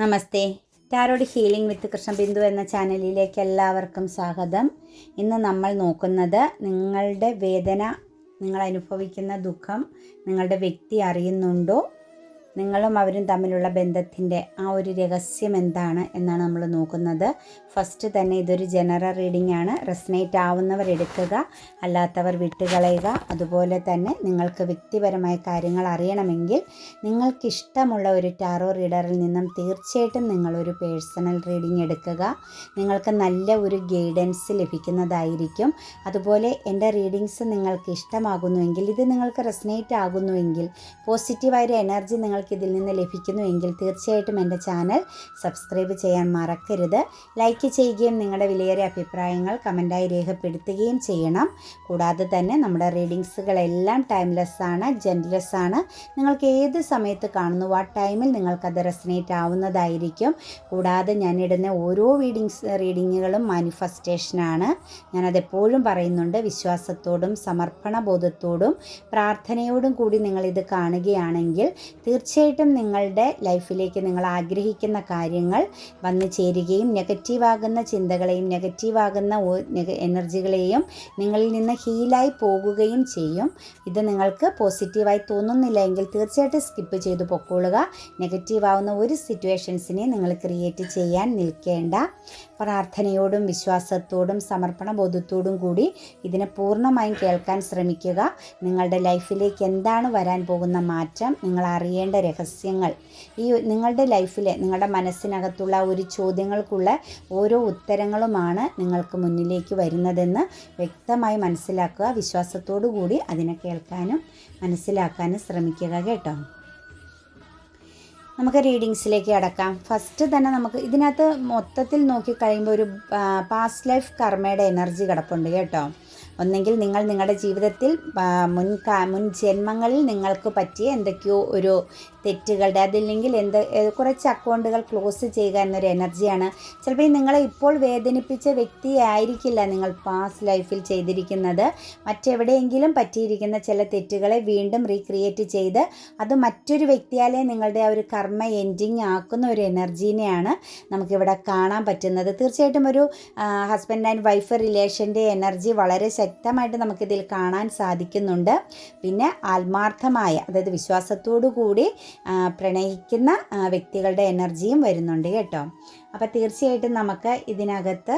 Namaste. Tarot healing with Krishnabindu എന്ന ചാനലിലേക്ക് എല്ലാവർക്കും സ്വാഗതം. ഇന്ന് നമ്മൾ നോക്കുന്നത് നിങ്ങളുടെ വേദന നിങ്ങൾ അനുഭവിക്കുന്ന ദുഃഖം നിങ്ങളുടെ വ്യക്തി അറിയുന്നുണ്ടോ? നിങ്ങളും അവരും തമ്മിലുള്ള ബന്ധത്തിന്റെ ആ ഒരു രഹസ്യം എന്താണ് എന്നാണ് നമ്മൾ നോക്കുന്നത്. ഫസ്റ്റ് തന്നെ ഇതൊരു ജനറൽ റീഡിംഗ് ആണ്. റെസനേറ്റ് ആവുന്നവർ എടുക്കുക അല്ലാത്തവർ വിട്ടുകളയുക. അതുപോലെ തന്നെ നിങ്ങൾക്ക് വ്യക്തിപരമായ കാര്യങ്ങൾ അറിയണമെങ്കിൽ നിങ്ങൾക്കിഷ്ടമുള്ള ഒരു ടാറോ റീഡറിൽ നിന്നും തീർച്ചയായിട്ടും നിങ്ങളൊരു പേഴ്സണൽ റീഡിംഗ് എടുക്കുക. നിങ്ങൾക്ക് നല്ല ഒരു ഗൈഡൻസ് ലഭിക്കുന്നതായിരിക്കും. അതുപോലെ എന്റെ റീഡിങ്സ് നിങ്ങൾക്ക് ഇഷ്ടമാകുന്നുവെങ്കിൽ ഇത് നിങ്ങൾക്ക് റെസനേറ്റ് ആകുന്നുവെങ്കിൽ പോസിറ്റീവായൊരു എനർജി നിങ്ങൾക്ക് ഇതിൽ നിന്ന് ലഭിക്കുന്നുവെങ്കിൽ തീർച്ചയായിട്ടും എന്റെ ചാനൽ സബ്സ്ക്രൈബ് ചെയ്യാൻ മറക്കരുത്. ലൈക്ക് ചെയ്യുകയും നിങ്ങളുടെ വിലയേറിയ അഭിപ്രായങ്ങൾ കമന്റായി രേഖപ്പെടുത്തുകയും ചെയ്യണം. കൂടാതെ തന്നെ നമ്മുടെ റീഡിങ്സുകളെല്ലാം ടൈംലെസ് ആണ് ജെൻലെസ് ആണ് നിങ്ങൾക്ക് ഏത് സമയത്ത് കാണുന്നു ആ ടൈമിൽ നിങ്ങൾക്കത് റെസനേറ്റ് ആവുന്നതായിരിക്കും. കൂടാതെ ഞാൻ ഇടുന്ന ഓരോ റീഡിങ്സ് റീഡിങ്ങുകളും മാനിഫെസ്റ്റേഷനാണ്. ഞാനതെപ്പോഴും പറയുന്നുണ്ട് വിശ്വാസത്തോടും സമർപ്പണ ബോധത്തോടും പ്രാർത്ഥനയോടും കൂടി നിങ്ങളിത് കാണുകയാണെങ്കിൽ തീർച്ചയായിട്ടും നിങ്ങളുടെ ലൈഫിലേക്ക് നിങ്ങൾ ആഗ്രഹിക്കുന്ന കാര്യങ്ങൾ വന്നു ചേരുകയും നെഗറ്റീവാകുന്ന ചിന്തകളെയും നെഗറ്റീവാകുന്ന എനർജികളെയും നിങ്ങളിൽ നിന്ന് ഹീലായി പോകുകയും ചെയ്യും. ഇത് നിങ്ങൾക്ക് പോസിറ്റീവായി തോന്നുന്നില്ല എങ്കിൽ തീർച്ചയായിട്ടും സ്കിപ്പ് ചെയ്ത് പൊക്കോളുക. നെഗറ്റീവാകുന്ന ഒരു സിറ്റുവേഷൻസിനെ നിങ്ങൾ ക്രിയേറ്റ് ചെയ്യാൻ നിൽക്കേണ്ട. പ്രാർത്ഥനയോടും വിശ്വാസത്തോടും സമർപ്പണ ബോധത്തോടും കൂടി ഇതിനെ പൂർണമായും കേൾക്കാൻ ശ്രമിക്കുക. നിങ്ങളുടെ ലൈഫിലേക്ക് എന്താണ് വരാൻ പോകുന്ന മാറ്റം നിങ്ങൾ അറിയേണ്ട രഹസ്യങ്ങൾ. ഈ നിങ്ങളുടെ ലൈഫിലെ നിങ്ങളുടെ മനസ്സിനകത്തുള്ള ഒരു ചോദ്യങ്ങൾക്കുള്ള ഓരോ ഉത്തരങ്ങളുമാണ് നിങ്ങൾക്ക് മുന്നിലേക്ക് വരുന്നതെന്ന് വ്യക്തമായി മനസ്സിലാക്കുക വിശ്വാസത്തോടു കൂടി അതിനെ കേൾക്കാനും മനസ്സിലാക്കാനും ശ്രമിക്കുക കേട്ടോ. നമുക്ക് റീഡിങ്സിലേക്ക് അടക്കാം. ഫസ്റ്റ് തന്നെ നമുക്ക് ഇതിനകത്ത് മൊത്തത്തിൽ നോക്കിക്കഴിയുമ്പോൾ ഒരു പാസ്റ്റ് ലൈഫ് കർമ്മയുടെ എനർജി കിടപ്പുണ്ട് കേട്ടോ. ഒന്നെങ്കിൽ നിങ്ങൾ നിങ്ങളുടെ ജീവിതത്തിൽ മുൻ മുൻ ജന്മങ്ങളിൽ നിങ്ങൾക്ക് പറ്റിയ എന്തൊക്കെയോ ഒരു തെറ്റുകളുടെ അതില്ലെങ്കിൽ എന്ത് കുറച്ച് അക്കൗണ്ടുകൾ ക്ലോസ് ചെയ്യുക എന്നൊരു എനർജിയാണ്. ചിലപ്പോൾ നിങ്ങളെ ഇപ്പോൾ വേദനിപ്പിച്ച വ്യക്തിയായിരിക്കില്ല നിങ്ങൾ പാസ്റ്റ് ലൈഫിൽ ചെയ്തിരിക്കുന്നത്. മറ്റെവിടെയെങ്കിലും പറ്റിയിരിക്കുന്ന ചില തെറ്റുകളെ വീണ്ടും റീക്രിയേറ്റ് ചെയ്ത് അത് മറ്റൊരു വ്യക്തിയാലെ നിങ്ങളുടെ ആ ഒരു കർമ്മ എൻഡിങ് ആക്കുന്ന ഒരു എനർജീനെയാണ് നമുക്കിവിടെ കാണാൻ പറ്റുന്നത്. തീർച്ചയായിട്ടും ഒരു ഹസ്ബൻഡ് ആൻഡ് വൈഫ് റിലേഷന്റെ എനർജി വളരെ ശക്തമായിട്ട് നമുക്കിതിൽ കാണാൻ സാധിക്കുന്നുണ്ട്. പിന്നെ ആത്മാർത്ഥമായ അതായത് വിശ്വാസത്തോടു കൂടി പ്രണയിക്കുന്ന വ്യക്തികളുടെ എനർജിയും വരുന്നുണ്ട് കേട്ടോ. അപ്പോൾ തീർച്ചയായിട്ടും നമുക്ക് ഇതിനകത്ത്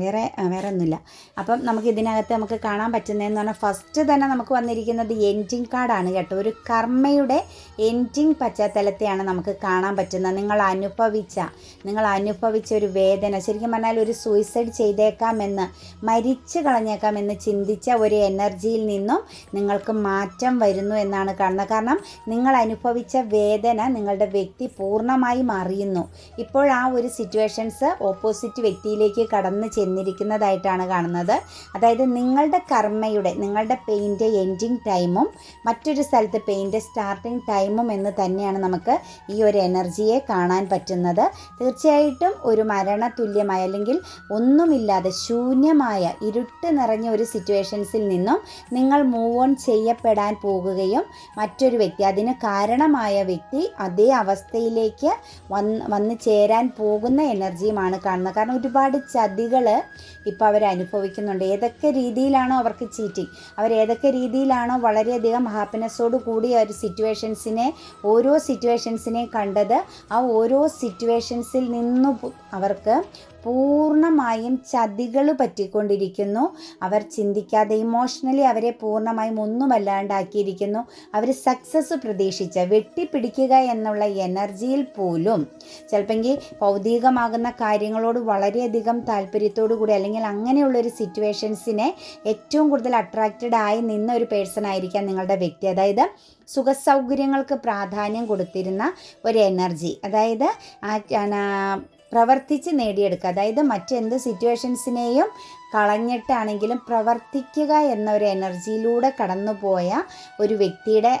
വേറെ വേറെ ഒന്നുമില്ല അപ്പം നമുക്ക് ഇതിനകത്ത് നമുക്ക് കാണാൻ പറ്റുന്നതെന്ന് പറഞ്ഞാൽ ഫസ്റ്റ് തന്നെ നമുക്ക് വന്നിരിക്കുന്നത് എന്റിങ് കാർഡാണ് കേട്ടോ. ഒരു കർമ്മയുടെ എന്റിങ് പശ്ചാത്തലത്തെയാണ് നമുക്ക് കാണാൻ പറ്റുന്നത്. നിങ്ങൾ അനുഭവിച്ച നിങ്ങൾ അനുഭവിച്ച ഒരു വേദന ശരിക്കും പറഞ്ഞാൽ ഒരു സൂയിസൈഡ് ചെയ്തേക്കാമെന്ന് മരിച്ചു കളഞ്ഞേക്കാമെന്ന് ചിന്തിച്ച ഒരു എനർജിയിൽ നിന്നും നിങ്ങൾക്ക് മാറ്റം വരുന്നു എന്നാണ് കാണുന്നത്. കാരണം നിങ്ങൾ അനുഭവിച്ച വേദന നിങ്ങളുടെ വ്യക്തി പൂർണമായും അറിയുന്നു. ഇപ്പോൾ ആ ഒരു സിറ്റുവേഷൻസ് ഓപ്പോസിറ്റ് വ്യക്തിയിലേക്ക് കടന്നു ചെന്നിരിക്കുന്നതായിട്ടാണ് കാണുന്നത്. അതായത് നിങ്ങളുടെ കർമ്മയുടെ നിങ്ങളുടെ പെയിന്റെ എൻഡിങ് ടൈമും മറ്റൊരു സ്ഥലത്ത് പെയിന്റ് സ്റ്റാർട്ടിങ് ടൈമും എന്ന് തന്നെയാണ് നമുക്ക് ഈ ഒരു എനർജിയെ കാണാൻ പറ്റുന്നത്. തീർച്ചയായിട്ടും ഒരു മരണ തുല്യമായ അല്ലെങ്കിൽ ഒന്നുമില്ലാതെ ശൂന്യമായ ഇരുട്ട് നിറഞ്ഞ ഒരു സിറ്റുവേഷൻസിൽ നിന്നും നിങ്ങൾ മൂവ് ഓൺ ചെയ്യപ്പെടാൻ പോകുകയും മറ്റൊരു വ്യക്തി അതിന് കാരണമായ വ്യക്തി അതേ അവസ്ഥയിലേക്ക് വന്ന് വന്ന് ചേരാൻ പോകുന്ന എനർജിയുമാണ് കാണുന്നത്. കാരണം ഒരുപാട് ചതികൾ ഇപ്പോൾ അവർ അനുഭവിക്കുന്നുണ്ട്. ഏതൊക്കെ രീതിയിലാണോ അവർക്ക് ചീറ്റിങ്? അവർ ഏതൊക്കെ രീതിയിലാണോ വളരെയധികം ഹാപ്പിനെസ്സോട് കൂടി ഒരു സിറ്റുവേഷൻസിനെ ഓരോ സിറ്റുവേഷൻസിനെ കണ്ടത് ആ ഓരോ സിറ്റുവേഷൻസിൽ നിന്നും അവർക്ക് അവർക്ക് പൂർണമായും ചതികൾ പറ്റിക്കൊണ്ടിരിക്കുന്നു. അവർ ചിന്തിക്കാതെ ഇമോഷണലി അവരെ പൂർണമായും ഒന്നുമല്ലാണ്ടാക്കിയിരിക്കുന്നു. അവർ സക്സസ് പ്രതീക്ഷിച്ച വെട്ടിപ്പിടിക്കുക എന്നുള്ള എനർജിയിൽ പോലും. ചിലപ്പെങ്കിൽ ഭൗതികമാകുന്ന കാര്യങ്ങളോട് വളരെയധികം താല്പര്യത്തോടു കൂടി അല്ലെങ്കിൽ അങ്ങനെയുള്ളൊരു സിറ്റുവേഷൻസിനെ ഏറ്റവും കൂടുതൽ അട്രാക്റ്റഡ് ആയി നിന്ന ഒരു പേഴ്സൺ ആയിരിക്കാം നിങ്ങളുടെ വ്യക്തി. അതായത് സുഖസൗകര്യങ്ങൾക്ക് പ്രാധാന്യം കൊടുത്തിരുന്ന ഒരു എനർജി അതായത് പ്രവർത്തിച്ച് നേടിയെടുക്കുക. അതായത് മറ്റെന്ത് സിറ്റുവേഷൻസിനെയും കളഞ്ഞിട്ടാണെങ്കിലും പ്രവർത്തിക്കുക എന്ന ഒരു എനർജിയിലൂടെ കടന്നുപോയ ഒരു വ്യക്തിയുടെ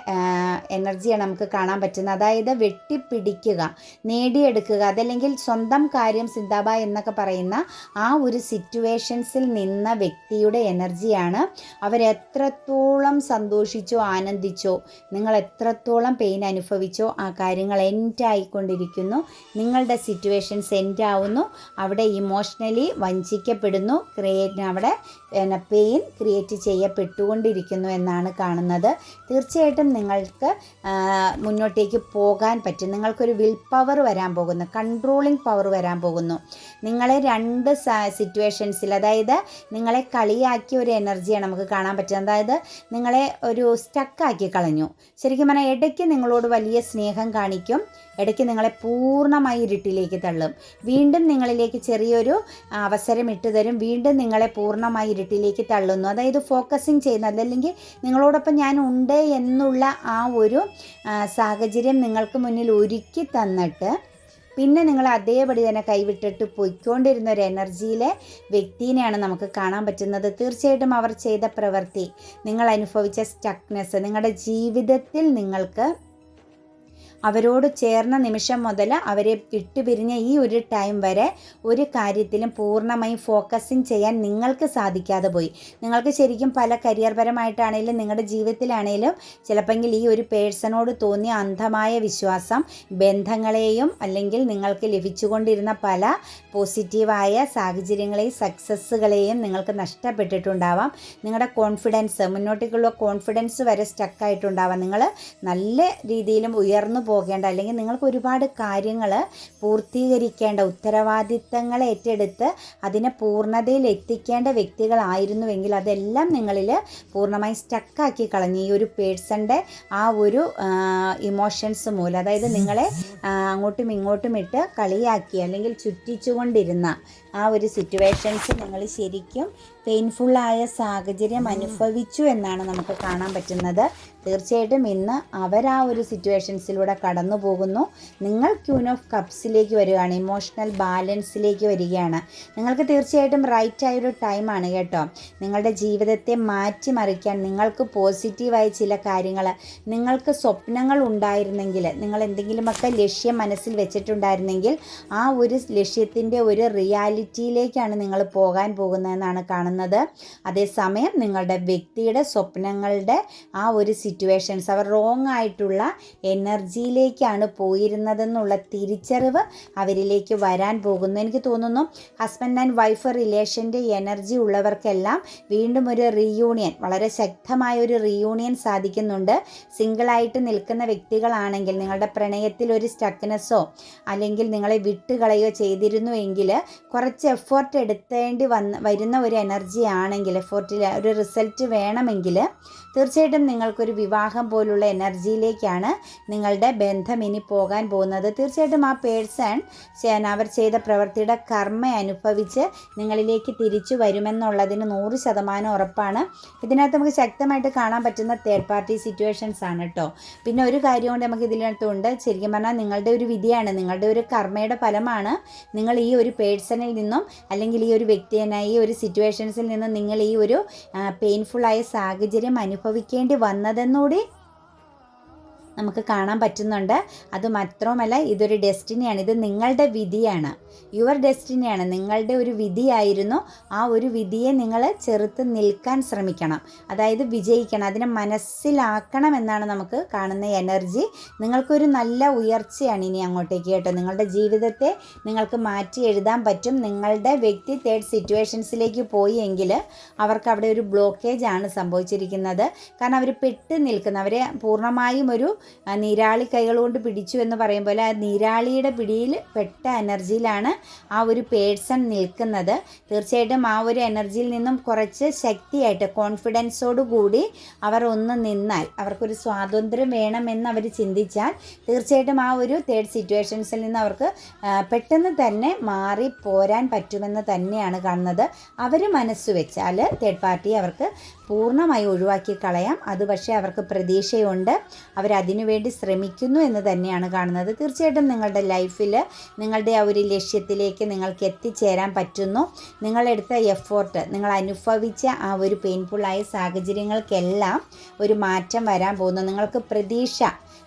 എനർജിയാണ് നമുക്ക് കാണാൻ പറ്റുന്നത്. അതായത് വെട്ടിപ്പിടിക്കുക നേടിയെടുക്കുക അതല്ലെങ്കിൽ സ്വന്തം കാര്യം സിന്താബ എന്നൊക്കെ പറയുന്ന ആ ഒരു സിറ്റുവേഷൻസിൽ നിന്ന വ്യക്തിയുടെ എനർജിയാണ്. അവരെത്രത്തോളം സന്തോഷിച്ചോ ആനന്ദിച്ചോ നിങ്ങൾ എത്രത്തോളം പെയിൻ അനുഭവിച്ചോ ആ കാര്യങ്ങൾ എൻഡ് ആയിക്കൊണ്ടിരിക്കുന്നു. നിങ്ങളുടെ സിറ്റുവേഷൻസ് എൻഡ് ആവുന്നു. അവിടെ ഇമോഷണലി വഞ്ചിക്കപ്പെടുന്നു. ക്രിയേറ്റ് അവിടെ പിന്നെ പെയിൻ ക്രിയേറ്റ് ചെയ്യപ്പെട്ടുകൊണ്ടിരിക്കുന്നു എന്നാണ് കാണുന്നത്. തീർച്ചയായിട്ടും നിങ്ങൾക്ക് മുന്നോട്ടേക്ക് പോകാൻ പറ്റും. നിങ്ങൾക്കൊരു വിൽ പവർ വരാൻ പോകുന്നു കൺട്രോളിംഗ് പവർ വരാൻ പോകുന്നു. നിങ്ങളെ രണ്ട് സിറ്റുവേഷൻസിൽ അതായത് നിങ്ങളെ കളിയാക്കിയ ഒരു എനർജിയാണ് നമുക്ക് കാണാൻ പറ്റുന്നത്. അതായത് നിങ്ങളെ ഒരു സ്റ്റക്കാക്കി കളഞ്ഞു. ശരിക്കും പറഞ്ഞാൽ ഇടയ്ക്ക് നിങ്ങളോട് വലിയ സ്നേഹം കാണിക്കും ഇടയ്ക്ക് നിങ്ങളെ പൂർണമായി ഇരുട്ടിലേക്ക് തള്ളും. വീണ്ടും നിങ്ങളിലേക്ക് ചെറിയൊരു അവസരം ഇട്ട് തരും വീണ്ടും നിങ്ങളെ പൂർണമായി ഇരുട്ടിലേക്ക് തള്ളുന്നു. അതായത് ഫോക്കസിങ് ചെയ്യുന്നത് അല്ലെങ്കിൽ നിങ്ങളോടൊപ്പം ഞാൻ ഉണ്ട് എന്നുള്ള ആ ഒരു സാഹചര്യം നിങ്ങൾക്ക് മുന്നിൽ ഒരുക്കി തന്നിട്ട് പിന്നെ നിങ്ങൾ അതേപടി തന്നെ കൈവിട്ടിട്ട് പൊയ്ക്കൊണ്ടിരുന്ന ഒരു എനർജിയിലെ വ്യക്തിനെയാണ് നമുക്ക് കാണാൻ പറ്റുന്നത്. തീർച്ചയായിട്ടും അവർ ചെയ്ത പ്രവൃത്തി നിങ്ങൾ അനുഭവിച്ച സ്റ്റക്നെസ് നിങ്ങളുടെ ജീവിതത്തിൽ നിങ്ങൾക്ക് അവരോട് ചേർന്ന നിമിഷം മുതൽ അവരെ വിട്ടുപിരിഞ്ഞ ഈ ഒരു ടൈം വരെ ഒരു കാര്യത്തിലും പൂർണമായും ഫോക്കസിങ് ചെയ്യാൻ നിങ്ങൾക്ക് സാധിക്കാതെ പോയി. നിങ്ങൾക്ക് ശരിക്കും പല കരിയർ പരമായിട്ടാണെങ്കിലും നിങ്ങളുടെ ജീവിതത്തിലാണെങ്കിലും ചിലപ്പോൾ ഈ ഒരു പേഴ്സണോട് തോന്നിയ അന്ധമായ വിശ്വാസം ബന്ധങ്ങളെയും അല്ലെങ്കിൽ നിങ്ങൾക്ക് ലഭിച്ചുകൊണ്ടിരുന്ന പല പോസിറ്റീവായ സാഹചര്യങ്ങളെയും സക്സസ്സുകളെയും നിങ്ങൾക്ക് നഷ്ടപ്പെട്ടിട്ടുണ്ടാവാം. നിങ്ങളുടെ കോൺഫിഡൻസ് മുന്നോട്ടേക്കുള്ള കോൺഫിഡൻസ് വരെ സ്റ്റക്കായിട്ടുണ്ടാവാം നിങ്ങൾ നല്ല രീതിയിലും ഉയർന്നു പോകേണ്ട അല്ലെങ്കിൽ നിങ്ങൾക്ക് ഒരുപാട് കാര്യങ്ങൾ പൂർത്തീകരിക്കേണ്ട ഉത്തരവാദിത്തങ്ങൾ ഏറ്റെടുത്ത് അതിനെ പൂർണതയിൽ എത്തിക്കേണ്ട വ്യക്തികളായിരുന്നുവെങ്കിൽ അതെല്ലാം നിങ്ങളിൽ പൂർണമായി സ്റ്റക്കാക്കി കളഞ്ഞു ഈ ഒരു പേഴ്സന്റെ ആ ഒരു ഇമോഷൻസ് മൂലം അതായത് നിങ്ങളെ അങ്ങോട്ടും ഇങ്ങോട്ടും ഇട്ട് കളിയാക്കി അല്ലെങ്കിൽ ചുറ്റിച്ചുകൊണ്ടിരുന്ന ആ ഒരു സിറ്റുവേഷൻസ് നിങ്ങൾ ശരിക്കും പെയിൻഫുള്ളായ സാഹചര്യം അനുഭവിച്ചു എന്നാണ് നമുക്ക് കാണാൻ പറ്റുന്നത്. തീർച്ചയായിട്ടും ഇന്ന് അവരാ ഒരു സിറ്റുവേഷൻസിലൂടെ കടന്നു പോകുന്നു. നിങ്ങൾ ക്യൂൻ ഓഫ് കപ്സിലേക്ക് വരികയാണ് ഇമോഷണൽ ബാലൻസിലേക്ക് വരികയാണ്. നിങ്ങൾക്ക് തീർച്ചയായിട്ടും റൈറ്റ് ആയൊരു ടൈമാണ് കേട്ടോ. നിങ്ങളുടെ ജീവിതത്തെ മാറ്റിമറിക്കാൻ നിങ്ങൾക്ക് പോസിറ്റീവായ ചില കാര്യങ്ങൾ നിങ്ങൾക്ക് സ്വപ്നങ്ങൾ ഉണ്ടായിരുന്നെങ്കിൽ നിങ്ങൾ എന്തെങ്കിലുമൊക്കെ ലക്ഷ്യം മനസ്സിൽ വെച്ചിട്ടുണ്ടായിരുന്നെങ്കിൽ ആ ഒരു ലക്ഷ്യത്തിന്റെ ഒരു റിയാലിറ്റിയിലേക്കാണ് നിങ്ങൾ പോകാൻ പോകുന്നതെന്നാണ് കാണുന്നത്. അതേസമയം നിങ്ങളുടെ വ്യക്തിയുടെ സ്വപ്നങ്ങളുടെ ആ ഒരു സിറ്റുവേഷൻസ് അവർ റോങ് ആയിട്ടുള്ള എനർജിയിലേക്കാണ് പോയിരുന്നതെന്നുള്ള തിരിച്ചറിവ് അവരിലേക്ക് വരാൻ പോകുന്നു. എനിക്ക് തോന്നുന്നു ഹസ്ബൻഡ് ആൻഡ് വൈഫ് റിലേഷന്റെ എനർജി ഉള്ളവർക്കെല്ലാം വീണ്ടും ഒരു റീയൂണിയൻ വളരെ ശക്തമായ ഒരു റീയൂണിയൻ സാധിക്കുന്നുണ്ട്. സിംഗിളായിട്ട് നിൽക്കുന്ന വ്യക്തികളാണെങ്കിൽ നിങ്ങളുടെ പ്രണയത്തിൽ ഒരു സ്റ്റക്നെസ്സോ അല്ലെങ്കിൽ നിങ്ങളെ വിട്ടുകളയോ ചെയ്തിരുന്നു എങ്കിൽ കുറച്ച് എഫേർട്ട് എടുത്തേണ്ടി വന്ന് വരുന്ന ഒരു എനർജി ആണെങ്കിൽ എഫേർട്ടിൽ ഒരു റിസൾട്ട് വേണമെങ്കിൽ തീർച്ചയായിട്ടും നിങ്ങൾക്കൊരു വിവാഹം പോലുള്ള എനർജിയിലേക്കാണ് നിങ്ങളുടെ ബന്ധം ഇനി പോകാൻ പോകുന്നത്. തീർച്ചയായിട്ടും ആ പേഴ്സൺ അവർ ചെയ്ത പ്രവൃത്തിയുടെ കർമ്മ അനുഭവിച്ച് നിങ്ങളിലേക്ക് തിരിച്ചു വരുമെന്നുള്ളതിന് നൂറ് ശതമാനം ഉറപ്പാണ്. ഇതിനകത്ത് നമുക്ക് ശക്തമായിട്ട് കാണാൻ പറ്റുന്ന തേർഡ് പാർട്ടി സിറ്റുവേഷൻസ് ആണ് കേട്ടോ പിന്നെ ഒരു കാര്യം കൊണ്ട് നമുക്ക് ഇതിനകത്തുണ്ട്. ശരിക്കും പറഞ്ഞാൽ നിങ്ങളുടെ ഒരു വിധിയാണ് നിങ്ങളുടെ ഒരു കർമ്മയുടെ ഫലമാണ് നിങ്ങൾ ഈ ഒരു പേഴ്സണിൽ നിന്നും അല്ലെങ്കിൽ ഈ ഒരു വ്യക്തിയെന്ന ഈ ഒരു സിറ്റുവേഷൻസിൽ നിന്നും നിങ്ങൾ ഈ ഒരു പെയിൻഫുള്ളായ സാഹചര്യം അനുഭവിക്കേണ്ടി വന്നതെന്നുകൂടി നമുക്ക് കാണാൻ പറ്റുന്നുണ്ട്. അത് മാത്രവുമല്ല ഇതൊരു ഡെസ്റ്റിനിയാണ്. ഇത് നിങ്ങളുടെ വിധിയാണ്. യുവർ ഡെസ്റ്റിനിയാണ് നിങ്ങളുടെ ഒരു വിധിയായിരുന്നു. ആ ഒരു വിധിയെ നിങ്ങൾ ചെറുത്ത് നിൽക്കാൻ ശ്രമിക്കണം. അതായത് വിജയിക്കണം. അതിനെ മനസ്സിലാക്കണം എന്നാണ് നമുക്ക് കാണുന്ന എനർജി നിങ്ങൾക്കൊരു നല്ല ഉയർച്ചയാണ് ഇനി അങ്ങോട്ടേക്ക് കേട്ടോ. നിങ്ങളുടെ ജീവിതത്തെ നിങ്ങൾക്ക് മാറ്റി എഴുതാൻ പറ്റും. നിങ്ങളുടെ വ്യക്തി തേർഡ് സിറ്റുവേഷൻസിലേക്ക് പോയി എങ്കിൽ അവർക്ക് അവിടെ ഒരു ബ്ലോക്കേജ് ആണ് സംഭവിച്ചിരിക്കുന്നത്. കാരണം അവർ പെട്ട് നിൽക്കുന്ന. അവരെ പൂർണമായും ഒരു നീരാളി കൈകൾ കൊണ്ട് പിടിച്ചു എന്ന് പറയുമ്പോൾ ആ നീരാളിയുടെ പിടിയിൽ പെട്ട എനർജിയിലാണ് ആ ഒരു പേഴ്സൺ നിൽക്കുന്നത്. തീർച്ചയായിട്ടും ആ ഒരു എനർജിയിൽ നിന്നും കുറച്ച് ശക്തിയായിട്ട് കോൺഫിഡൻസോടു കൂടി അവർ ഒന്ന് നിന്നാൽ അവർക്കൊരു സ്വാതന്ത്ര്യം വേണമെന്ന് അവർ ചിന്തിച്ചാൽ തീർച്ചയായിട്ടും ആ ഒരു തേർഡ് സിറ്റുവേഷൻസിൽ നിന്ന് അവർക്ക് പെട്ടെന്ന് തന്നെ മാറി പോരാൻ പറ്റുമെന്ന് തന്നെയാണ് കാണുന്നത്. അവർ മനസ്സ് വെച്ചാൽ തേർഡ് പാർട്ടി അവർക്ക് പൂർണമായി ഒഴിവാക്കി കളയാം. അത് പക്ഷേ അവർക്ക് പ്രതീക്ഷയുണ്ട്. അവർ അതിനുവേണ്ടി ശ്രമിക്കുന്നു എന്ന് തന്നെയാണ് കാണുന്നത്. തീർച്ചയായിട്ടും നിങ്ങളുടെ ലൈഫിൽ നിങ്ങളുടെ ആ ഒരു ലക്ഷ്യത്തിലേക്ക് നിങ്ങൾക്ക് എത്തിച്ചേരാൻ പറ്റുന്നു. നിങ്ങളെടുത്ത എഫോർട്ട് നിങ്ങൾ അനുഭവിച്ച ആ ഒരു പെയിൻഫുള്ളായ സാഹചര്യങ്ങൾക്കെല്ലാം ഒരു മാറ്റം വരാൻ പോകുന്നു. നിങ്ങൾക്ക് പ്രതീക്ഷ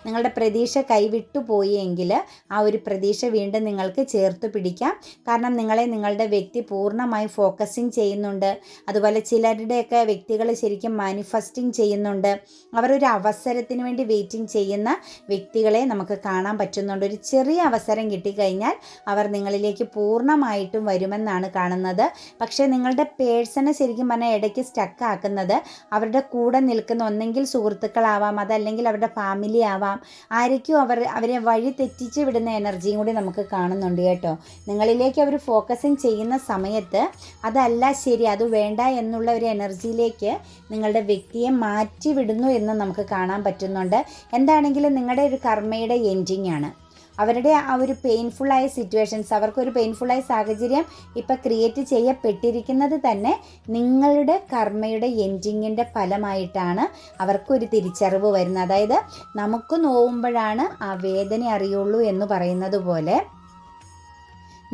നിങ്ങളുടെ പ്രതീക്ഷ കൈവിട്ടു പോയി എങ്കിൽ ആ ഒരു പ്രതീക്ഷ വീണ്ടും നിങ്ങൾക്ക് ചേർത്ത് പിടിക്കാം. കാരണം നിങ്ങളെ നിങ്ങളുടെ വ്യക്തി പൂർണമായി ഫോക്കസിങ് ചെയ്യുന്നുണ്ട്. അതുപോലെ ചിലരുടെയൊക്കെ വ്യക്തികൾ ശരിക്കും മാനിഫെസ്റ്റിംഗ് ചെയ്യുന്നുണ്ട്. അവർ ഒരു അവസരത്തിന് വേണ്ടി വെയിറ്റിംഗ് ചെയ്യുന്ന വ്യക്തികളെ നമുക്ക് കാണാൻ പറ്റുന്നുണ്ട്. ഒരു ചെറിയ അവസരം കിട്ടിക്കഴിഞ്ഞാൽ അവർ നിങ്ങളിലേക്ക് പൂർണമായിട്ടും വരുമെന്നാണ് കാണുന്നത്. പക്ഷേ നിങ്ങളുടെ പേഴ്സണെ ശരിക്കും പറഞ്ഞാൽ ഇടയ്ക്ക് സ്റ്റക്ക് ആക്കുന്നത് അവരുടെ കൂടെ നിൽക്കുന്ന ഒന്നെങ്കിൽ സുഹൃത്തുക്കളാവാം അതല്ലെങ്കിൽ അവരുടെ ഫാമിലി ആവാം ആയിരിക്കും അവർ അവരെ വഴി തെറ്റിച്ച് വിടുന്ന എനർജിയും കൂടി നമുക്ക് കാണുന്നുണ്ട് കേട്ടോ. നിങ്ങളിലേക്ക് അവർ ഫോക്കസിങ് ചെയ്യുന്ന സമയത്ത് അതല്ല ശരി അത് വേണ്ട എന്നുള്ള ഒരു എനർജിയിലേക്ക് നിങ്ങളുടെ വ്യക്തിയെ മാറ്റി വിടുന്നു എന്ന് നമുക്ക് കാണാൻ പറ്റുന്നുണ്ട്. എന്താണെങ്കിലും നിങ്ങളുടെ ഒരു കർമ്മയുടെ എൻഡിങ് ആണ്. അവരുടെ ആ ഒരു പെയിൻഫുള്ളായ സിറ്റുവേഷൻസ് അവർക്കൊരു പെയിൻഫുള്ളായ സാഹചര്യം ഇപ്പം ക്രിയേറ്റ് ചെയ്യപ്പെട്ടിരിക്കുന്നത് തന്നെ നിങ്ങളുടെ കർമ്മയുടെ എൻഡിങ്ങിന്റെ ഫലമായിട്ടാണ് അവർക്കൊരു തിരിച്ചറിവ് വരുന്നത്. അതായത് നമുക്ക് നോവുമ്പോഴാണ് ആ വേദന അറിയുള്ളൂ എന്ന് പറയുന്നത് പോലെ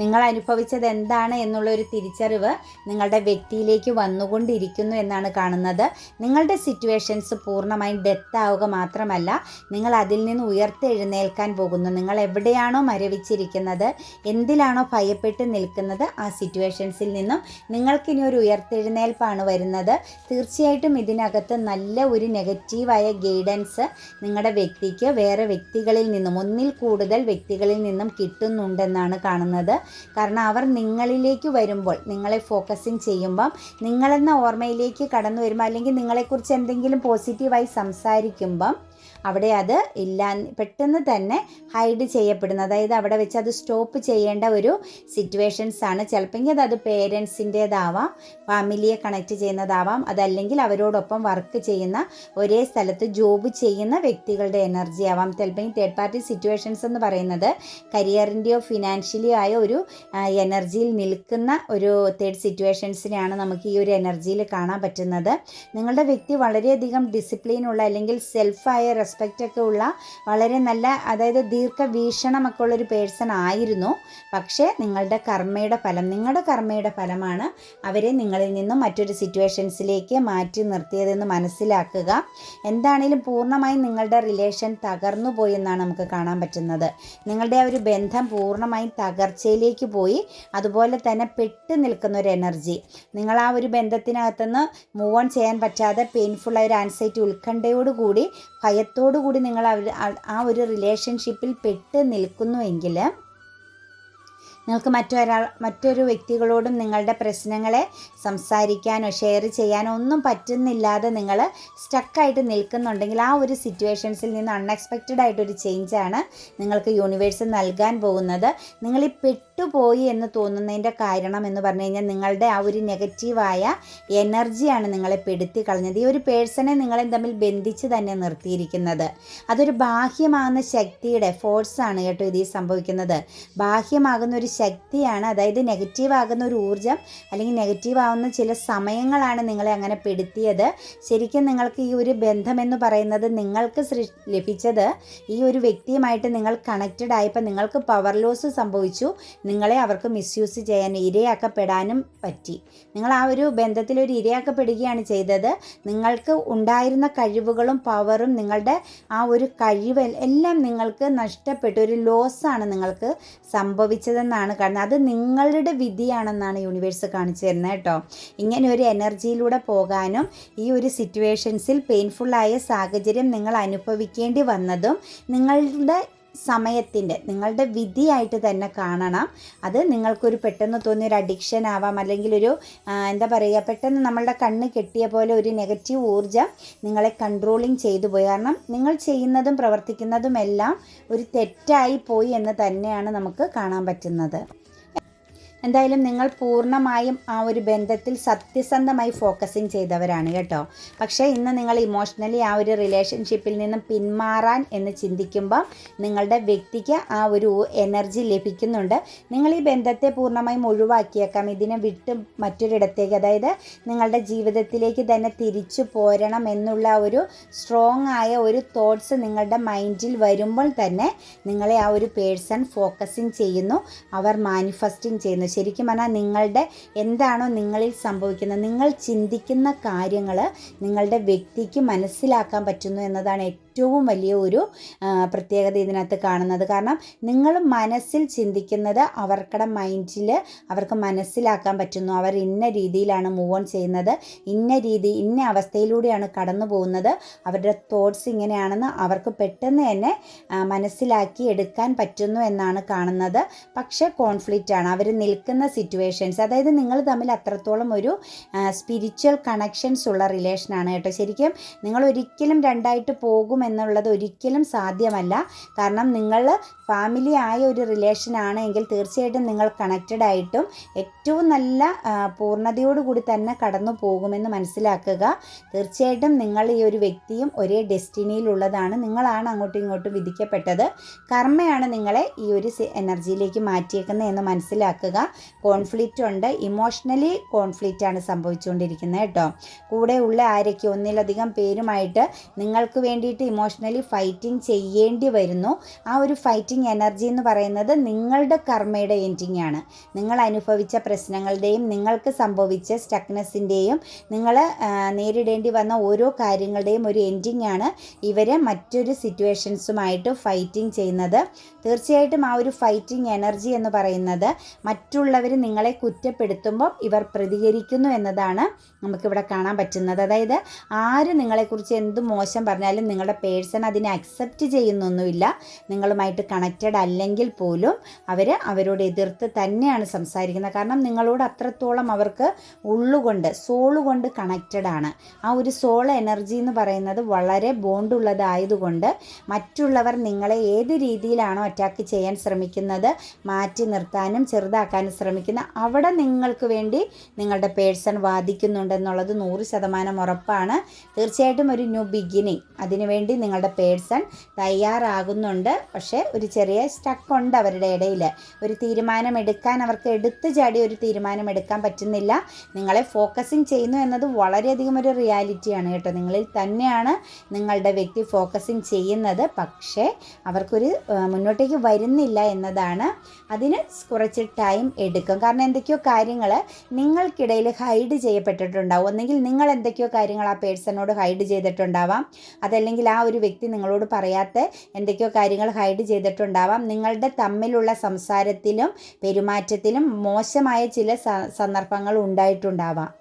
നിങ്ങൾ അനുഭവിച്ചത് എന്താണ് എന്നുള്ള ഒരു തിരിച്ചറിവ് നിങ്ങളുടെ വ്യക്തിയിലേക്ക് വന്നുകൊണ്ടിരിക്കുന്നു എന്നാണ് കാണുന്നത്. നിങ്ങളുടെ സിറ്റുവേഷൻസ് പൂർണമായും ഡെത്ത് ആവുക മാത്രമല്ല നിങ്ങൾ അതിൽ നിന്ന് ഉയർത്തെഴുന്നേൽക്കാൻ പോകുന്നു. നിങ്ങൾ എവിടെയാണോ മരവിച്ചിരിക്കുന്നത് എന്തിലാണോ ഭയപ്പെട്ട് നിൽക്കുന്നത് ആ സിറ്റുവേഷൻസിൽ നിന്നും നിങ്ങൾക്കിനി ഒരു ഉയർത്തെഴുന്നേൽപ്പാണ് വരുന്നത്. തീർച്ചയായിട്ടും ഇതിനകത്ത് നല്ല ഒരു നെഗറ്റീവായ ഗൈഡൻസ് നിങ്ങളുടെ വ്യക്തിക്ക് വേറെ വ്യക്തികളിൽ നിന്നും ഒന്നിൽ കൂടുതൽ വ്യക്തികളിൽ നിന്നും കിട്ടുന്നുണ്ടെന്നാണ് കാണുന്നത്. കാരണം അവർ നിങ്ങളിലേക്ക് വരുമ്പോൾ നിങ്ങളെ ഫോക്കസിങ് ചെയ്യുമ്പം നിങ്ങളെന്ന ഓർമ്മയിലേക്ക് കടന്നു വരുമ്പോൾ അല്ലെങ്കിൽ നിങ്ങളെക്കുറിച്ച് എന്തെങ്കിലും പോസിറ്റീവായി സംസാരിക്കുമ്പം അവിടെ അത് ഇല്ല പെട്ടെന്ന് തന്നെ ഹൈഡ് ചെയ്യപ്പെടുന്നു. അതായത് അവിടെ വെച്ച് അത് സ്റ്റോപ്പ് ചെയ്യേണ്ട ഒരു സിറ്റുവേഷൻസ് ആണ്. ചിലപ്പോൾ അത് പേരൻസിന്റേതാവാം ഫാമിലിയെ കണക്ട് ചെയ്യുന്നതാവാം അതല്ലെങ്കിൽ അവരോടൊപ്പം വർക്ക് ചെയ്യുന്ന ഒരേ സ്ഥലത്ത് ജോബ് ചെയ്യുന്ന വ്യക്തികളുടെ എനർജി ആവാം. ചിലപ്പോൾ തേർഡ് പാർട്ടി സിറ്റുവേഷൻസ് എന്ന് പറയുന്നത് കരിയറിന്റെയോ ഫിനാൻഷ്യലിയോ ആയ ഒരു എനർജിയിൽ നിൽക്കുന്ന ഒരു തേർഡ് സിറ്റുവേഷൻസിനെയാണ് നമുക്ക് ഈ ഒരു എനർജിയിൽ കാണാൻ പറ്റുന്നത്. നിങ്ങളുടെ വ്യക്തി വളരെയധികം ഡിസിപ്ലിനുള്ള അല്ലെങ്കിൽ സെൽഫായ റെസ്പെക്റ്റ് ഒക്കെ ഉള്ള വളരെ നല്ല അതായത് ദീർഘവീക്ഷണമൊക്കെ ഉള്ളൊരു പേഴ്സൺ ആയിരുന്നു. പക്ഷേ നിങ്ങളുടെ കർമ്മയുടെ ഫലം നിങ്ങളുടെ കർമ്മയുടെ ഫലമാണ് അവരെ നിങ്ങളിൽ നിന്നും മറ്റൊരു സിറ്റുവേഷൻസിലേക്ക് മാറ്റി നിർത്തിയതെന്ന് മനസ്സിലാക്കുക. എന്താണേലും പൂർണമായും നിങ്ങളുടെ റിലേഷൻ തകർന്നു പോയി എന്നാണ് നമുക്ക് കാണാൻ പറ്റുന്നത്. നിങ്ങളുടെ ആ ഒരു ബന്ധം പൂർണമായും തകർച്ചയിലേക്ക് പോയി. അതുപോലെ തന്നെ പെട്ട് നിൽക്കുന്ന ഒരു എനർജി നിങ്ങൾ ആ ഒരു ബന്ധത്തിനകത്തുനിന്ന് മൂവ് ഓൺ ചെയ്യാൻ പറ്റാതെ പെയിൻഫുള്ളായ ഒരു ആൻസൈറ്റി ഉത്കണ്ഠയോടുകൂടി ഭയത്തോടു കൂടി നിങ്ങൾ അവർ ആ ഒരു റിലേഷൻഷിപ്പിൽ പെട്ട് നിൽക്കുന്നുവെങ്കിൽ നിങ്ങൾക്ക് മറ്റൊരാൾ മറ്റൊരു വ്യക്തികളോടും നിങ്ങളുടെ പ്രശ്നങ്ങളെ സംസാരിക്കാനോ ഷെയർ ചെയ്യാനോ ഒന്നും പറ്റുന്നില്ലാതെ നിങ്ങൾ സ്റ്റക്കായിട്ട് നിൽക്കുന്നുണ്ടെങ്കിൽ ആ ഒരു സിറ്റുവേഷൻസിൽ നിന്ന് അൺഎക്സ്പെക്റ്റഡ് ആയിട്ടൊരു ചേഞ്ചാണ് നിങ്ങൾക്ക് യൂണിവേഴ്സ് നൽകാൻ പോകുന്നത്. നിങ്ങൾ ഈ പെട്ടുപോയി എന്ന് തോന്നുന്നതിന്റെ കാരണം എന്ന് പറഞ്ഞു കഴിഞ്ഞാൽ നിങ്ങളുടെ ആ ഒരു നെഗറ്റീവായ എനർജിയാണ് നിങ്ങളെ പെടുത്തി കളഞ്ഞത്. ഈ ഒരു പേഴ്സണെ നിങ്ങളെ തമ്മിൽ ബന്ധിച്ച് തന്നെ നിർത്തിയിരിക്കുന്നത്. അതൊരു ബാഹ്യമാകുന്ന ശക്തിയുടെ ഫോഴ്സാണ് കേട്ടോ ഇത് സംഭവിക്കുന്നത്. ബാഹ്യമാകുന്ന ഒരു ശക്തിയാണ് അതായത് നെഗറ്റീവ് ആകുന്ന ഒരു ഊർജം അല്ലെങ്കിൽ നെഗറ്റീവ് ആവുന്ന ചില സമയങ്ങളാണ് നിങ്ങളെ അങ്ങനെ പെടുത്തിയത്. ശരിക്കും നിങ്ങൾക്ക് ഈ ഒരു ബന്ധമെന്ന് പറയുന്നത് നിങ്ങൾക്ക് ലഭിച്ചത് ഈ ഒരു വ്യക്തിയുമായിട്ട് നിങ്ങൾ കണക്റ്റഡ് ആയപ്പോൾ നിങ്ങൾക്ക് പവർ ലോസ് സംഭവിച്ചു. നിങ്ങളെ അവർക്ക് മിസ്യൂസ് ചെയ്യാൻ ഇരയാക്കപ്പെടാനും പറ്റി. നിങ്ങൾ ആ ഒരു ബന്ധത്തിൽ ഒരു ഇരയാക്കപ്പെടുകയാണ് ചെയ്തത്. നിങ്ങൾക്ക് ഉണ്ടായിരുന്ന കഴിവുകളും പവറും നിങ്ങളുടെ ആ ഒരു കഴിവ് എല്ലാം നിങ്ങൾക്ക് നഷ്ടപ്പെട്ടു. ഒരു ലോസാണ് നിങ്ങൾക്ക് സംഭവിച്ചതെന്നാണ് കാണുന്നത്. അത് നിങ്ങളുടെ വിധിയാണെന്നാണ് യൂണിവേഴ്സ് കാണിച്ചു തരുന്നത് കേട്ടോ. ഇങ്ങനെ ഒരു എനർജിയിലൂടെ പോകാനും ഈ ഒരു സിറ്റുവേഷൻസിൽ പെയിൻഫുള്ളായ സാഹചര്യം നിങ്ങൾ അനുഭവിക്കേണ്ടി വന്നതും നിങ്ങളുടെ സമയത്തിന്റെ നിങ്ങളുടെ വിധിയായിട്ട് തന്നെ കാണണം. അത് നിങ്ങൾക്കൊരു പെട്ടെന്ന് തോന്നിയ ഒരു അഡിക്ഷൻ ആവാം അല്ലെങ്കിൽ ഒരു എന്താ പറയുക പെട്ടെന്ന് നമ്മളുടെ കണ്ണ് കെട്ടിയ പോലെ ഒരു നെഗറ്റീവ് ഊർജം നിങ്ങളെ കൺട്രോളിങ് ചെയ്തു പോയി. കാരണം നിങ്ങൾ ചെയ്യുന്നതും പ്രവർത്തിക്കുന്നതും എല്ലാം ഒരു തെറ്റായി പോയി എന്ന് തന്നെയാണ് നമുക്ക് കാണാൻ പറ്റുന്നത്. എന്തായാലും നിങ്ങൾ പൂർണമായും ആ ഒരു ബന്ധത്തിൽ സത്യസന്ധമായി ഫോക്കസിങ് ചെയ്തവരാണ് കേട്ടോ. പക്ഷേ ഇന്ന് നിങ്ങൾ ഇമോഷണലി ആ ഒരു റിലേഷൻഷിപ്പിൽ നിന്നും പിന്മാറാൻ എന്ന് ചിന്തിക്കുമ്പോൾ നിങ്ങളുടെ വ്യക്തിക്ക് ആ ഒരു എനർജി ലഭിക്കുന്നുണ്ട്. നിങ്ങൾ ഈ ബന്ധത്തെ പൂർണമായും ഒഴിവാക്കിയേക്കാം. ഇതിനെ വിട്ട് മറ്റൊരിടത്തേക്ക് അതായത് നിങ്ങളുടെ ജീവിതത്തിലേക്ക് തന്നെ തിരിച്ചു പോരണം എന്നുള്ള ഒരു സ്ട്രോങ് ആയ ഒരു തോട്ട്സ് നിങ്ങളുടെ മൈൻഡിൽ വരുമ്പോൾ തന്നെ നിങ്ങളെ ആ ഒരു പേഴ്സൺ ഫോക്കസിങ് ചെയ്യുന്നു. അവർ മാനിഫെസ്റ്റിംഗ് ചെയ്യുന്നു. ശരിക്കും പറഞ്ഞാൽ നിങ്ങളുടെ എന്താണോ നിങ്ങളിൽ സംഭവിക്കുന്നത് നിങ്ങൾ ചിന്തിക്കുന്ന കാര്യങ്ങൾ നിങ്ങളുടെ വ്യക്തിക്ക് മനസ്സിലാക്കാൻ പറ്റുന്നു എന്നതാണ് ഏറ്റവും വലിയ ഒരു പ്രത്യേകത ഇതിനകത്ത് കാണുന്നത്. കാരണം നിങ്ങൾ മനസ്സിൽ ചിന്തിക്കുന്നത് അവർക്കടെ മൈൻഡിൽ അവർക്ക് മനസ്സിലാക്കാൻ പറ്റുന്നു. അവർ ഇന്ന രീതിയിലാണ് മൂവ് ഓൺ ചെയ്യുന്നത്. ഇന്ന രീതി ഇന്ന അവസ്ഥയിലൂടെയാണ് കടന്നു പോകുന്നത്. അവരുടെ തോട്ട്സ് ഇങ്ങനെയാണെന്ന് അവർക്ക് പെട്ടെന്ന് തന്നെ മനസ്സിലാക്കി എടുക്കാൻ പറ്റുന്നു എന്നാണ് കാണുന്നത്. പക്ഷേ കോൺഫ്ലിക്റ്റ് ആണ്. അവർ നിൽക്കുന്ന സിറ്റുവേഷൻസ് അതായത് നിങ്ങൾ തമ്മിൽ അത്രത്തോളം ഒരു സ്പിരിച്വൽ കണക്ഷൻസ് ഉള്ള റിലേഷനാണ് കേട്ടോ. ശരിക്കും നിങ്ങൾ ഒരിക്കലും രണ്ടായിട്ട് പോകും എന്നുള്ളത് ഒരിക്കലും സാധ്യമല്ല. കാരണം നിങ്ങൾ ഫാമിലി ആയ ഒരു റിലേഷൻ ആണ് എങ്കിൽ തീർച്ചയായിട്ടും നിങ്ങൾ കണക്റ്റഡ് ആയിട്ടും ഏറ്റവും നല്ല പൂർണതയോടുകൂടി തന്നെ കടന്നു പോകുമെന്ന് മനസ്സിലാക്കുക. തീർച്ചയായിട്ടും നിങ്ങൾ ഈ ഒരു വ്യക്തിയും ഒരേ ഡെസ്റ്റിനിയിലുള്ളതാണ് നിങ്ങളാണ് അങ്ങോട്ടും ഇങ്ങോട്ടും വിധിക്കപ്പെട്ടത്. കർമ്മയാണ് നിങ്ങളെ ഈ ഒരു എനർജിയിലേക്ക് മാറ്റിയേക്കുന്നത് എന്ന് മനസ്സിലാക്കുക. കോൺഫ്ലിക്റ്റ് ഉണ്ട്. ഇമോഷണലി കോൺഫ്ലിക്റ്റ് ആണ് സംഭവിച്ചുകൊണ്ടിരിക്കുന്നത് കേട്ടോ. കൂടെ ഉള്ള ആരൊക്കെ ഒന്നിലധികം പേരുമായിട്ട് നിങ്ങൾക്ക് വേണ്ടിയിട്ട് ഇമോഷണലി ഫൈറ്റിംഗ് ചെയ്യേണ്ടി വരുന്നു. ആ ഒരു ഫൈറ്റിംഗ് എനർജി എന്ന് പറയുന്നത് നിങ്ങളുടെ കർമ്മയുടെ എൻഡിങ് ആണ്. നിങ്ങൾ അനുഭവിച്ച പ്രശ്നങ്ങളുടെയും നിങ്ങൾക്ക് സംഭവിച്ച സ്റ്റക്നെസ്സിന്റെയും നിങ്ങൾ നേരിടേണ്ടി വന്ന ഓരോ കാര്യങ്ങളുടെയും ഒരു എൻഡിങ് ആണ് ഇവരെ മറ്റൊരു സിറ്റുവേഷൻസുമായിട്ട് ഫൈറ്റിംഗ് ചെയ്യുന്നത്. തീർച്ചയായിട്ടും ആ ഒരു ഫൈറ്റിംഗ് എനർജി എന്ന് പറയുന്നത് മറ്റുള്ളവർ നിങ്ങളെ കുറ്റപ്പെടുത്തുമ്പോൾ ഇവർ പ്രതികരിക്കുന്നു എന്നതാണ് നമുക്കിവിടെ കാണാൻ പറ്റുന്നത്. അതായത് ആര് നിങ്ങളെക്കുറിച്ച് എന്ത് മോശം പറഞ്ഞാലും നിങ്ങളുടെ പേഴ്സൺ അതിനെ അക്സെപ്റ്റ് ചെയ്യുന്നൊന്നുമില്ല. നിങ്ങളുമായിട്ട് കണക്റ്റഡ് അല്ലെങ്കിൽ പോലും അവർ അവരോട് എതിർത്ത് തന്നെയാണ് സംസാരിക്കുന്നത്. കാരണം നിങ്ങളോട് അത്രത്തോളം അവർക്ക് ഉള്ളുകൊണ്ട് സോളുകൊണ്ട് കണക്റ്റഡ് ആണ്. ആ ഒരു സോൾ എനർജി എന്ന് പറയുന്നത് വളരെ ബോണ്ടുള്ളതായതുകൊണ്ട് മറ്റുള്ളവർ നിങ്ങളെ ഏത് രീതിയിലാണോ അറ്റാക്ക് ചെയ്യാൻ ശ്രമിക്കുന്നത് മാറ്റി നിർത്താനും ചെറുതാക്കാനും ശ്രമിക്കുന്ന അവിടെ നിങ്ങൾക്ക് വേണ്ടി നിങ്ങളുടെ പേഴ്സൺ വാദിക്കുന്നുണ്ടെന്നുള്ളത് നൂറ് ശതമാനം ഉറപ്പാണ്. തീർച്ചയായിട്ടും ഒരു ന്യൂ ബിഗിനിങ് അതിനുവേണ്ടി നിങ്ങളുടെ പേഴ്സൺ തയ്യാറാകുന്നുണ്ട്. പക്ഷേ ഒരു ചെറിയ സ്റ്റക്ക് ഉണ്ട് അവരുടെ ഇടയിൽ ഒരു തീരുമാനം എടുക്കാൻ അവർക്ക് എടുത്തു ചാടി ഒരു തീരുമാനം എടുക്കാൻ പറ്റുന്നില്ല. നിങ്ങളെ ഫോക്കസിങ് ചെയ്യുന്നു എന്നത് വളരെയധികം ഒരു റിയാലിറ്റിയാണ് കേട്ടോ. നിങ്ങളിൽ തന്നെയാണ് നിങ്ങളുടെ വ്യക്തി ഫോക്കസിങ് ചെയ്യുന്നത്. പക്ഷേ അവർക്കൊരു മുന്നോട്ടേക്ക് വരുന്നില്ല എന്നതാണ് അതിന് കുറച്ച് ടൈം എടുക്കും. കാരണം എന്തൊക്കെയോ കാര്യങ്ങൾ നിങ്ങൾക്കിടയിൽ ഹൈഡ് ചെയ്യപ്പെട്ടിട്ടുണ്ടാവും. ഒന്നെങ്കിൽ നിങ്ങൾ എന്തൊക്കെയോ കാര്യങ്ങൾ ആ പേഴ്സണോട് ഹൈഡ് ചെയ്തിട്ടുണ്ടാവാം. അതല്ലെങ്കിൽ ആ ഒരു വ്യക്തി നിങ്ങളോട് പറയാത്ത എന്തൊക്കെയോ കാര്യങ്ങൾ ഹൈഡ് ചെയ്തിട്ടുണ്ടാവാം. നിങ്ങളുടെ തമ്മിലുള്ള സംസാരത്തിലും പെരുമാറ്റത്തിലും മോശമായ ചില സന്ദർഭങ്ങൾ ഉണ്ടായിട്ടുണ്ടാവാം.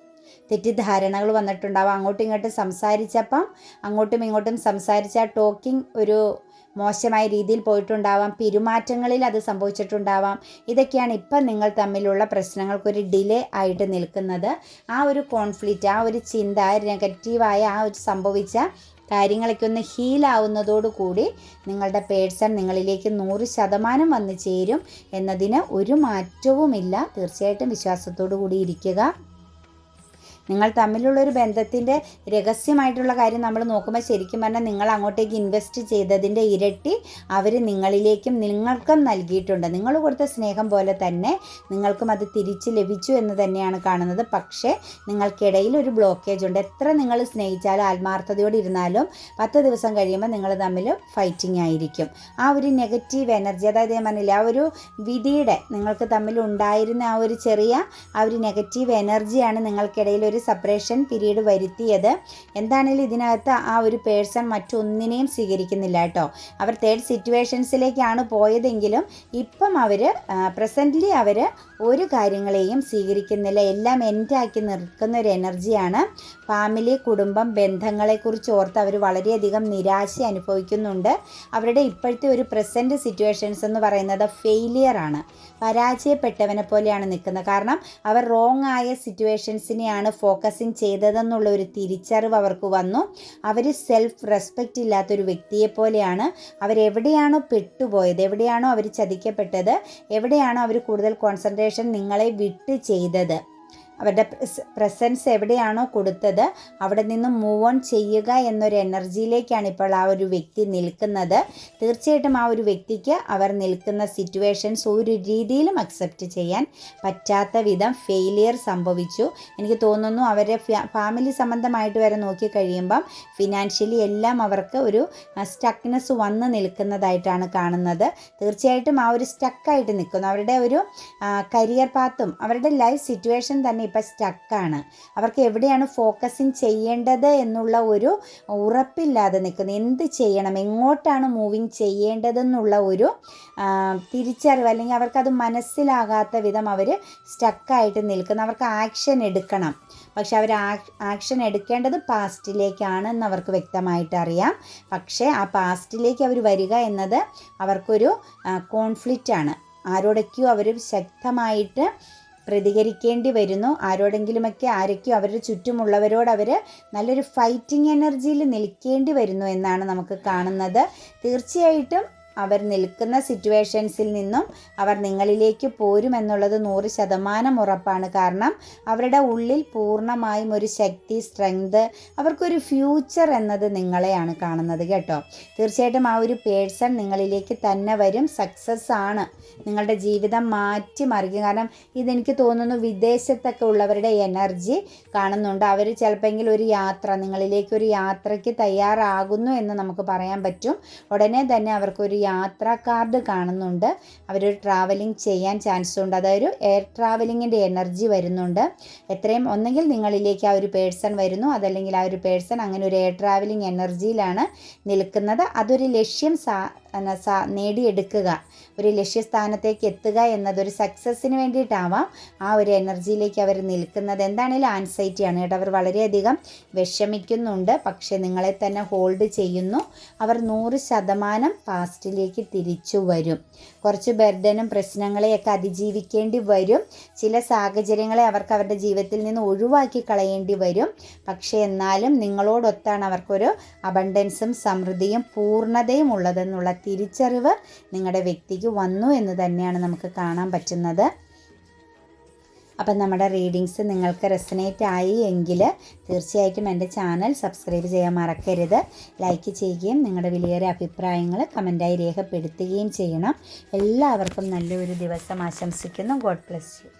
തെറ്റിദ്ധാരണകൾ വന്നിട്ടുണ്ടാവാം. അങ്ങോട്ടും ഇങ്ങോട്ടും സംസാരിച്ചപ്പം അങ്ങോട്ടും ഇങ്ങോട്ടും സംസാരിച്ച ടോക്കിംഗ് ഒരു മോശമായ രീതിയിൽ പോയിട്ടുണ്ടാവാം. പെരുമാറ്റങ്ങളിൽ അത് സംഭവിച്ചിട്ടുണ്ടാവാം. ഇതൊക്കെയാണ് ഇപ്പം നിങ്ങൾ തമ്മിലുള്ള പ്രശ്നങ്ങൾക്കൊരു ഡിലേ ആയിട്ട് നിൽക്കുന്നത്. ആ ഒരു കോൺഫ്ലിക്റ്റ് ആ ഒരു ചിന്ത നെഗറ്റീവായ ആ ഒരു സംഭവിച്ച കാര്യങ്ങളൊക്കെ ഒന്ന് ഹീലാവുന്നതോടുകൂടി നിങ്ങളുടെ പേഴ്സൺ നിങ്ങളിലേക്ക് നൂറ് ശതമാനം വന്ന് ചേരും എന്നതിന് ഒരു മാറ്റവുമില്ല. തീർച്ചയായിട്ടും വിശ്വാസത്തോടു കൂടി ഇരിക്കുക. നിങ്ങൾ തമ്മിലുള്ള ഒരു ബന്ധത്തിന്റെ രഹസ്യമായിട്ടുള്ള കാര്യം നമ്മൾ നോക്കുമ്പോൾ ശരിക്കും പറഞ്ഞാൽ നിങ്ങൾ അങ്ങോട്ടേക്ക് ഇൻവെസ്റ്റ് ചെയ്തതിന്റെ ഇരട്ടി അവർ നിങ്ങളിലേക്കും നിങ്ങൾക്കും നൽകിയിട്ടുണ്ട്. നിങ്ങൾ കൊടുത്ത സ്നേഹം പോലെ തന്നെ നിങ്ങൾക്കും അത് തിരിച്ച് ലഭിച്ചു എന്ന് തന്നെയാണ് കാണുന്നത്. പക്ഷേ നിങ്ങൾക്കിടയിൽ ഒരു ബ്ലോക്കേജ് ഉണ്ട്. എത്ര നിങ്ങൾ സ്നേഹിച്ചാലും ആത്മാർത്ഥതയോട് ഇരുന്നാലും പത്ത് ദിവസം കഴിയുമ്പോൾ നിങ്ങൾ തമ്മിൽ ഫൈറ്റിംഗ് ആയിരിക്കും. ആ ഒരു നെഗറ്റീവ് എനർജി അതായത് ഞാൻ പറഞ്ഞില്ല ആ ഒരു വിധിയുടെ നിങ്ങൾക്ക് തമ്മിൽ ഉണ്ടായിരുന്ന ആ ഒരു ചെറിയ ആ ഒരു നെഗറ്റീവ് എനർജിയാണ് നിങ്ങൾക്കിടയിൽ ഒരു സെപ്പറേഷൻ പീരീഡ് വരുത്തിയത്. എന്താണെങ്കിലും ഇതിനകത്ത് ആ ഒരു പേഴ്സൺ മറ്റൊന്നിനെയും സ്വീകരിക്കുന്നില്ല കേട്ടോ. അവർ തേർഡ് സിറ്റുവേഷൻസിലേക്കാണ് പോയതെങ്കിലും ഇപ്പം അവർ പ്രസന്റ്ലി അവർ ഒരു കാര്യങ്ങളെയും സ്വീകരിക്കുന്നില്ല. എല്ലാം എൻഡാക്കി നിൽക്കുന്ന ഒരു എനർജിയാണ് ഫാമിലി കുടുംബം ബന്ധങ്ങളെക്കുറിച്ച് ഓർത്ത് അവർ വളരെയധികം നിരാശ അനുഭവിക്കുന്നുണ്ട്. അവരുടെ ഇപ്പോഴത്തെ ഒരു പ്രസന്റ് സിറ്റുവേഷൻസ് എന്ന് പറയുന്നത് ഫെയിലിയർ ആണ്. പരാജയപ്പെട്ടവനെ പോലെയാണ് നിൽക്കുന്നത്. കാരണം അവർ റോങ് ആയ സിറ്റുവേഷൻസിനെയാണ് ഫോക്കസിങ് ചെയ്തതെന്നുള്ള ഒരു തിരിച്ചറിവ് അവർക്ക് വന്നു. അവർ സെൽഫ് റെസ്പെക്റ്റ് ഇല്ലാത്തൊരു വ്യക്തിയെ പോലെയാണ്. അവരെവിടെയാണോ പെട്ടുപോയത് എവിടെയാണോ അവർ ചതിക്കപ്പെട്ടത് എവിടെയാണോ അവർ കൂടുതൽ കോൺസെൻട്രേഷൻ നിങ്ങളെ വിട്ട് ചെയ്തത്. അവരുടെ പ്രസൻസ് എവിടെയാണോ കൊടുത്തത് അവിടെ നിന്ന് മൂവ് ഓൺ ചെയ്യുക എന്നൊരു എനർജിയിലേക്കാണ് ഇപ്പോൾ ആ ഒരു വ്യക്തി നിൽക്കുന്നത്. തീർച്ചയായിട്ടും ആ ഒരു വ്യക്തിക്ക് അവർ നിൽക്കുന്ന സിറ്റുവേഷൻസ് ഒരു രീതിയിലും അക്സെപ്റ്റ് ചെയ്യാൻ പറ്റാത്ത വിധം ഫെയിലിയർ സംഭവിച്ചു. എനിക്ക് തോന്നുന്നു അവരെ ഫാമിലി സംബന്ധമായിട്ട് വരെ നോക്കിക്കഴിയുമ്പം ഫിനാൻഷ്യലി എല്ലാം അവർക്ക് ഒരു സ്റ്റക്നെസ് വന്ന് നിൽക്കുന്നതായിട്ടാണ് കാണുന്നത്. തീർച്ചയായിട്ടും ആ ഒരു സ്റ്റക്കായിട്ട് നിൽക്കുന്നു. അവരുടെ ഒരു കരിയർ പാത്തും അവരുടെ ലൈഫ് സിറ്റുവേഷൻ തന്നെ ഇപ്പം സ്റ്റക്കാണ് അവർക്ക് എവിടെയാണ് ഫോക്കസിങ് ചെയ്യേണ്ടത് എന്നുള്ള ഒരു ഉറപ്പില്ലാതെ നിൽക്കുന്നത് എന്ത് ചെയ്യണം? എങ്ങോട്ടാണ് മൂവിങ് ചെയ്യേണ്ടതെന്നുള്ള ഒരു തിരിച്ചറിവ് അല്ലെങ്കിൽ അവർക്കത് മനസ്സിലാകാത്ത വിധം അവർ സ്റ്റക്കായിട്ട് നിൽക്കുന്നു. അവർക്ക് ആക്ഷൻ എടുക്കണം. പക്ഷെ അവർ ആക്ഷൻ എടുക്കേണ്ടത് പാസ്റ്റിലേക്കാണെന്ന് അവർക്ക് വ്യക്തമായിട്ട് അറിയാം. പക്ഷേ ആ പാസ്റ്റിലേക്ക് അവർ വരിക എന്നത് അവർക്കൊരു കോൺഫ്ലിക്റ്റ് ആണ്. ആരോടൊക്കെയോ അവർ ശക്തമായിട്ട് പ്രതികരിക്കേണ്ടി വരുന്നു. ആരോടെങ്കിലുമൊക്കെ ആരൊക്കെയോ അവരുടെ ചുറ്റുമുള്ളവരോട് അവർ നല്ലൊരു ഫൈറ്റിംഗ് എനർജിയിൽ നിൽക്കേണ്ടി വരുന്നു എന്നാണ് നമുക്ക് കാണുന്നത്. തീർച്ചയായിട്ടും അവർ നിൽക്കുന്ന സിറ്റുവേഷൻസിൽ നിന്നും അവർ നിങ്ങളിലേക്ക് പോരുമെന്നുള്ളത് നൂറ് ശതമാനം ഉറപ്പാണ്. കാരണം അവരുടെ ഉള്ളിൽ പൂർണമായും ഒരു ശക്തി സ്ട്രെങ്ത് അവർക്കൊരു ഫ്യൂച്ചർ എന്നത് നിങ്ങളെയാണ് കാണുന്നത് കേട്ടോ. തീർച്ചയായിട്ടും ആ ഒരു പേഴ്സൺ നിങ്ങളിലേക്ക് തന്നെ വരും. സക്സസ് ആണ്. നിങ്ങളുടെ ജീവിതം മാറ്റി മറിക്കും കാരണം ഇതെനിക്ക് തോന്നുന്നു വിദേശത്തൊക്കെ ഉള്ളവരുടെ എനർജി കാണുന്നുണ്ട്. അവർ ചിലപ്പോൾ ഒരു യാത്ര നിങ്ങളിലേക്ക് ഒരു യാത്രയ്ക്ക് തയ്യാറാകുന്നു എന്ന് നമുക്ക് പറയാൻ പറ്റും. ഉടനെ തന്നെ അവർക്കൊരു യാത്രാ കാർഡ് കാണുന്നുണ്ട്. അവരൊരു ട്രാവലിംഗ് ചെയ്യാൻ ചാൻസ് ഉണ്ട്. അതായത് എയർ ട്രാവലിങ്ങിന്റെ എനർജി വരുന്നുണ്ട്. എത്രയും ഒന്നെങ്കിൽ നിങ്ങളിലേക്ക് ആ ഒരു പേഴ്സൺ വരുന്നു. അതല്ലെങ്കിൽ ആ ഒരു പേഴ്സൺ അങ്ങനെ ഒരു എയർ ട്രാവലിംഗ് എനർജിയിലാണ് നിൽക്കുന്നത്. അതൊരു ലക്ഷ്യം സാ നേടിയെടുക്കുക. ഒരു ലക്ഷ്യസ്ഥാനത്തേക്ക് എത്തുക എന്നതൊരു സക്സസ്സിന് വേണ്ടിയിട്ടാവാം ആ ഒരു എനർജിയിലേക്ക് അവർ നിൽക്കുന്നത്. എന്താണേലും ആൻസൈറ്റിയാണ് കേട്ടോ. അവർ വളരെയധികം വിഷമിക്കുന്നുണ്ട്. പക്ഷേ നിങ്ങളെ തന്നെ ഹോൾഡ് ചെയ്യുന്നു. അവർ നൂറ് ശതമാനം പാസ്റ്റിലേക്ക് തിരിച്ചു വരും. കുറച്ച് ബർഡനും പ്രശ്നങ്ങളെയൊക്കെ അതിജീവിക്കേണ്ടി വരും. ചില സാഹചര്യങ്ങളെ അവർക്ക് അവരുടെ ജീവിതത്തിൽ നിന്ന് ഒഴിവാക്കി കളയേണ്ടി വരും. പക്ഷേ എന്നാലും നിങ്ങളോടൊത്താണ് അവർക്കൊരു അബണ്ടൻസും സമൃദ്ധിയും പൂർണതയും ഉള്ളതെന്നുള്ള തിരിച്ചറിവ് നിങ്ങളുടെ വ്യക്തിക്ക് വന്നു എന്ന് തന്നെയാണ് നമുക്ക് കാണാൻ പറ്റുന്നത്. അപ്പം നമ്മുടെ റീഡിങ്സ് നിങ്ങൾക്ക് റെസനേറ്റ് ആയി എങ്കിൽ തീർച്ചയായിട്ടും എന്റെ ചാനൽ സബ്സ്ക്രൈബ് ചെയ്യാൻ മറക്കരുത്. ലൈക്ക് ചെയ്യുകയും നിങ്ങളുടെ വിലയേറെ അഭിപ്രായങ്ങൾ കമന്റായി രേഖപ്പെടുത്തുകയും ചെയ്യണം. എല്ലാവർക്കും നല്ലൊരു ദിവസം ആശംസിക്കുന്നു. God bless you.